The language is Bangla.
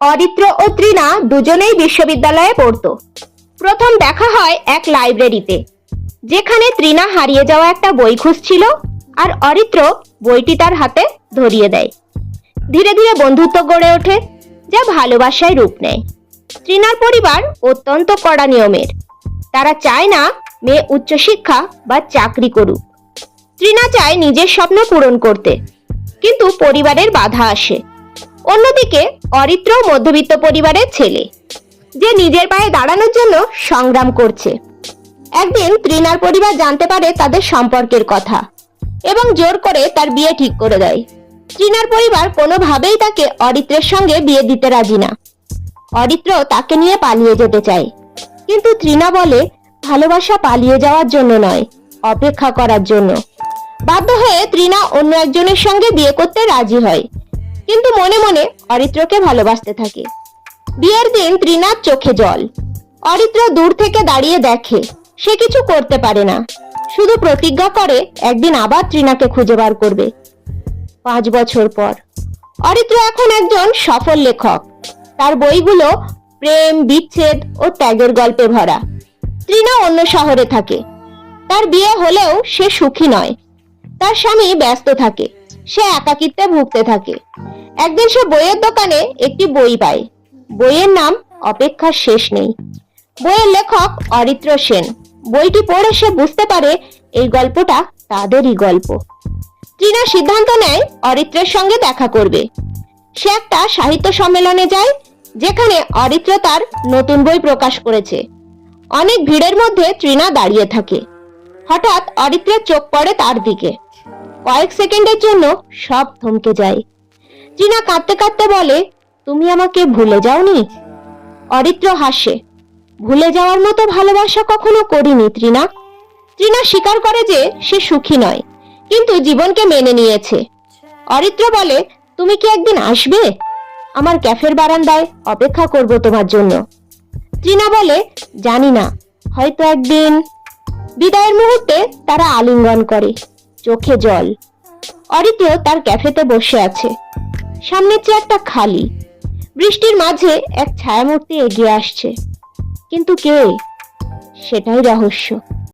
অরিত্র ও ত্রিনা দুজনেই বিশ্ববিদ্যালয়ে পড়তো। প্রথম দেখা হয় এক লাইব্রেরিতে, যেখানে ত্রিনা হারিয়ে যাওয়া একটা বই খুঁজছিল আর অরিত্র বইটি তার হাতে ধরিয়ে দেয়। ধীরে ধীরে বন্ধুত্ব গড়ে ওঠে, যা ভালোবাসায় রূপ নেয়। ত্রিনার পরিবার অত্যন্ত কড়া নিয়মের। তারা চায় না মেয়ে উচ্চশিক্ষা বা চাকরি করুক। ত্রিনা চায় নিজের স্বপ্ন পূরণ করতে, কিন্তু পরিবারের বাধা আসে। অন্যদিকে অরিত্র মধ্যবিত্ত পরিবারের ছেলে, যে নিজের পায়ে দাঁড়ানোর জন্য সংগ্রাম করছে। একদিন ত্রিনার পরিবার জানতে পারে তাদের সম্পর্কের কথা এবং জোর করে তার বিয়ে ঠিক করে দেয়। ত্রিনার পরিবার কোনোভাবেই তাকে অরিত্রের সঙ্গে বিয়ে দিতে রাজি না। অরিত্র তাকে নিয়ে পালিয়ে যেতে চায়, কিন্তু ত্রিনা বলে, ভালোবাসা পালিয়ে যাওয়ার জন্য নয়, অপেক্ষা করার জন্য। বাধ্য হয়ে ত্রিনা অন্য একজনের সঙ্গে বিয়ে করতে রাজি হয়। কিন্তু মনে মনে অরিত্রকে ভালোবাসতে থাকে। বিয়ের দিন ত্রিনার চোখে জল। অরিত্র দূর থেকে দাঁড়িয়ে দেখে, সে কিছু করতে পারে না। শুধু প্রতিজ্ঞা করে একদিন আবার ত্রিনাকে খুঁজে বার করবে। পাঁচ বছর পর। অরিত্র এখন একজন সফল লেখক। তার বইগুলো প্রেম, বিচ্ছেদ ও ত্যাগের গল্পে ভরা। ত্রিনা অন্য শহরে থাকে। তার বিয়ে হলেও সে সুখী নয়। তার স্বামী ব্যস্ত থাকে। সে একাকিত্বে ভুগতে থাকে। একদিন সে বইয়ের দোকানে একটি বই পায় বইয়ের নাম অপেক্ষার শেষ নেই। বইয়ের লেখক অরিত্র সেন। বইটি পড়ে সে বুঝতে পারে এই গল্পটা তাদেরই গল্প। ত্রিনা সিদ্ধান্ত নেয় অরিত্রের সঙ্গে দেখা করবে। সে একটা সাহিত্য সম্মেলনে যায়, যেখানে অরিত্র তার নতুন বই প্রকাশ করেছে। অনেক ভিড়ের মধ্যে ত্রিনা দাঁড়িয়ে থাকে। হঠাৎ অরিত্রের চোখ পড়ে তার দিকে। কয়েক সেকেন্ডের জন্য সব থমকে যায়। টিনা কাঁদতে কাঁদতে বলে, তুমি আমাকে ভুলে যাওনি? অরিত্র হাসে, ভুলে যাওয়ার মতো ভালোবাসা কখনো করিনি, ত্রিনা। ত্রিনা স্বীকার করে যে সে সুখী নয়, কিন্তু জীবনকে মেনে নিয়েছে। অরিত্র বলে, তুমি কি একদিন আসবে? আমার ক্যাফের বারান্দায় অপেক্ষা করব তোমার জন্য। ত্রিনা বলে, জানি না, হয়তো একদিন। বিদায়ের মুহূর্তে তারা আলিঙ্গন করে, চোখে জল। অরিত্র তার ক্যাফেতে বসে আছে। সামনের চেয়ারটা খালি। বৃষ্টির মাঝে এক ছায়ামূর্তি এগিয়ে আসছে। কিন্তু কে? সেটাই রহস্য।